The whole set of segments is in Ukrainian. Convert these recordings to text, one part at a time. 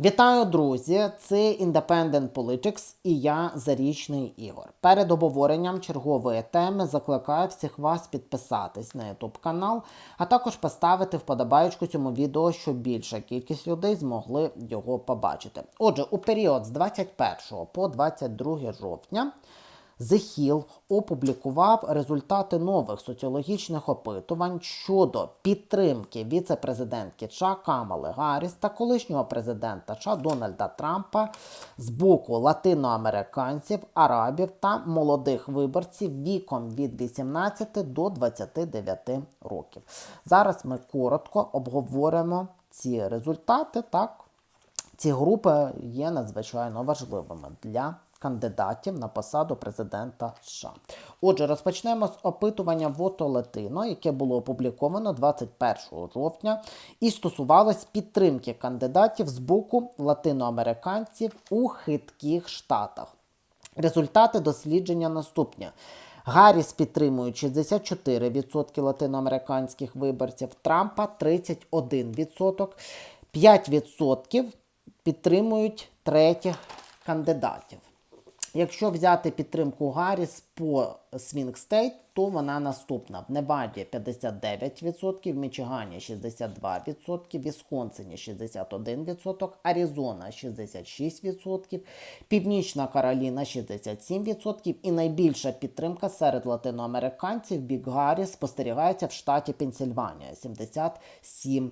Вітаю, друзі! Це Independent Politics і я Зарічний Ігор. Перед обговоренням чергової теми закликаю всіх вас підписатись на YouTube канал, а також поставити вподобайку цьому відео, щоб більша кількість людей змогли його побачити. Отже, у період з 21 по 22 жовтня The Hill опублікував результати нових соціологічних опитувань щодо підтримки віце-президентки США Камали Гарріс та колишнього президента США Дональда Трампа з боку латиноамериканців, арабів та молодих виборців віком від 18 до 29 років. Зараз ми коротко обговоримо ці результати. Так, ці групи є надзвичайно важливими для кандидатів на посаду президента США. Отже, розпочнемо з опитування Вото Латино, яке було опубліковано 21 жовтня, і стосувалось підтримки кандидатів з боку латиноамериканців у хитких штатах. Результати дослідження наступні. Гарріс підтримують 64% латиноамериканських виборців, Трампа 31%, 5% підтримують третіх кандидатів. Якщо взяти підтримку Гарріс по Swing State, то вона наступна: в Неваді 59%, в Мічигані 62%, в Вісконсині 61%, Аризона 66%, Північна Кароліна 67% і найбільша підтримка серед латиноамериканців Бік Гарріс спостерігається в штаті Пенсільванія 77%.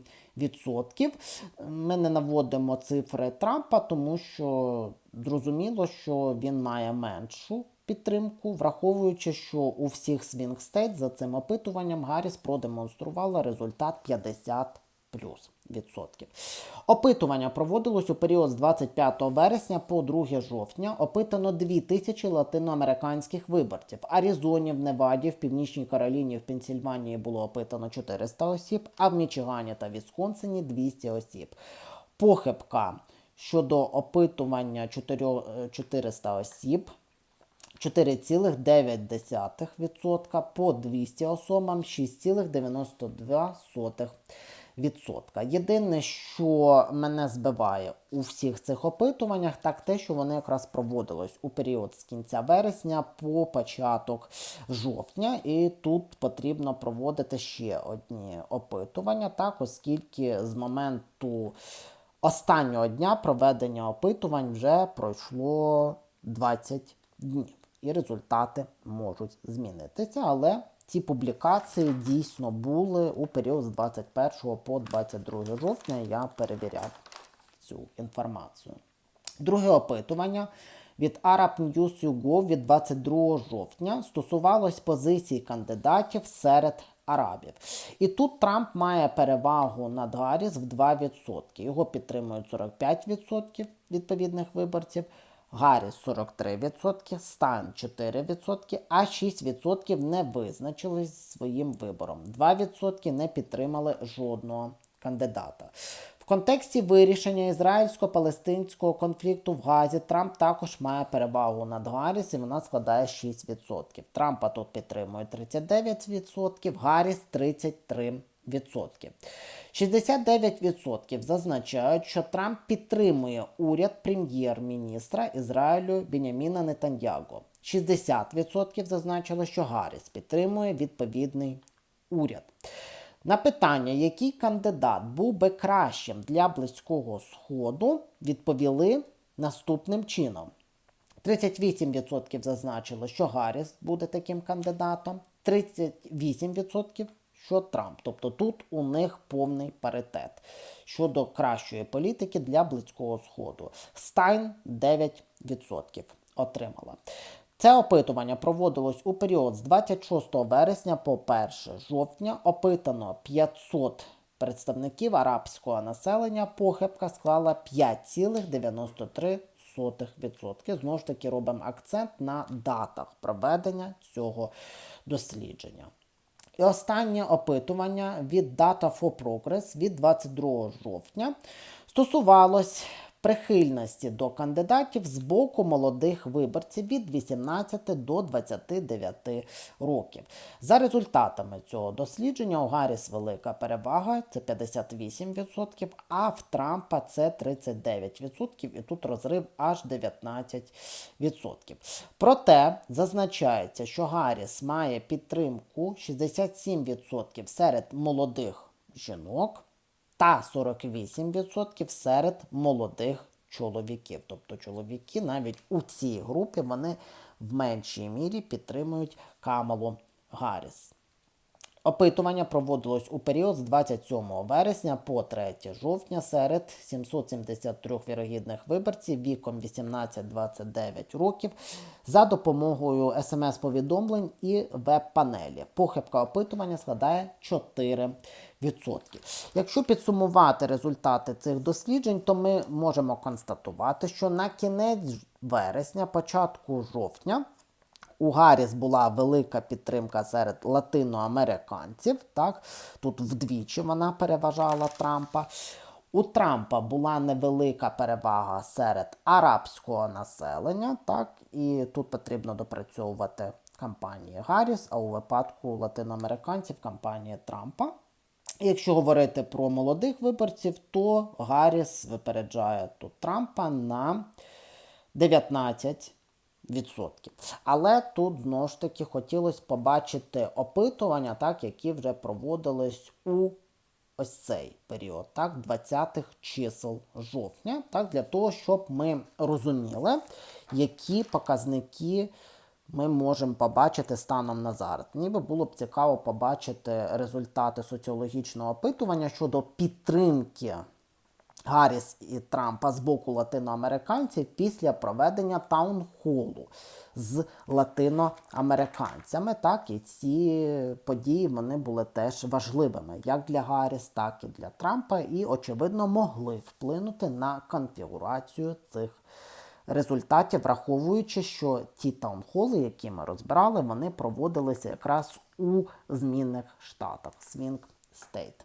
Ми не наводимо цифри Трампа, тому що зрозуміло, що він має меншу підтримку, враховуючи, що у всіх свінг стейт за цим опитуванням Гарріс продемонструвала результат 50 плюс відсотків. Опитування проводилось у період з 25 вересня по 2 жовтня. Опитано 2000 латиноамериканських виборців. В Аризоні, в Неваді, в Північній Кароліні, в Пенсільванії було опитано 400 осіб, а в Мічигані та Вісконсині 200 осіб. Похибка щодо опитування 400 осіб 4,9% по 200 особам 6,92%. Єдине, що мене збиває у всіх цих опитуваннях, так те, що вони якраз проводились у період з кінця вересня по початок жовтня, і тут потрібно проводити ще одні опитування, так, оскільки з моменту останнього дня проведення опитувань вже пройшло 20 днів і результати можуть змінитися. Але ці публікації дійсно були у період з 21 по 22 жовтня. Я перевіряв цю інформацію. Друге опитування від Arab News YouGov від 22 жовтня стосувалось позицій кандидатів серед арабів. І тут Трамп має перевагу над Гарріс в 2%. Його підтримують 45% відповідних виборців. Гарріс 43%, Стайн 4%, а 6% не визначились своїм вибором. 2% не підтримали жодного кандидата. В контексті вирішення ізраїльсько-палестинського конфлікту в Газі Трамп також має перевагу над Гарріс і вона складає 6%. Трампа тут підтримує 39%, Гарріс 33%. 69% зазначають, що Трамп підтримує уряд прем'єр-міністра Ізраїлю Беняміна Нетаньяго. 60% зазначили, що Гарріс підтримує відповідний уряд. На питання, який кандидат був би кращим для Близького Сходу, відповіли наступним чином. 38% зазначили, що Гарріс буде таким кандидатом, 38% що Трамп. Тобто тут у них повний паритет щодо кращої політики для Близького Сходу. Стайн 9% отримала. Це опитування проводилось у період з 26 вересня по 1 жовтня. Опитано 500 представників арабського населення. Похибка склала 5,93%. Знову ж таки, робимо акцент на датах проведення цього дослідження. І останнє опитування від Data for Progress від 22 жовтня стосувалось прихильності до кандидатів з боку молодих виборців від 18 до 29 років. За результатами цього дослідження у Гарріс велика перевага це 58%, а в Трампа це 39%, і тут розрив аж 19%. Проте зазначається, що Гарріс має підтримку 67% серед молодих жінок та 48% серед молодих чоловіків. Тобто чоловіки навіть у цій групі вони в меншій мірі підтримують Камалу Гарріс. Опитування проводилось у період з 27 вересня по 3 жовтня серед 773 вірогідних виборців віком 18-29 років за допомогою смс-повідомлень і веб-панелі. Похибка опитування складає 4%. Якщо підсумувати результати цих досліджень, то ми можемо констатувати, що на кінець вересня, початку жовтня. У Гарріс була велика підтримка серед латиноамериканців. Так? Тут вдвічі вона переважала Трампа. У Трампа була невелика перевага серед арабського населення. Так? І тут потрібно допрацьовувати кампанії Гарріс, а у випадку латиноамериканців кампанії Трампа. Якщо говорити про молодих виборців, то Гарріс випереджає тут Трампа на 19%. Але тут знову ж таки хотілося побачити опитування, так, які вже проводились у ось цей період, так, 20-х чисел жовтня, так, для того, щоб ми розуміли, які показники ми можемо побачити станом на зараз. Ніби було б цікаво побачити результати соціологічного опитування щодо підтримки Гарріс і Трампа з боку латиноамериканців після проведення таунхолу з латиноамериканцями. Так, і ці події вони були теж важливими як для Гарріс, так і для Трампа, і, очевидно, могли вплинути на конфігурацію цих результатів, враховуючи, що ті таунхоли, які ми розбирали, вони проводилися якраз у змінних штатах Swing State.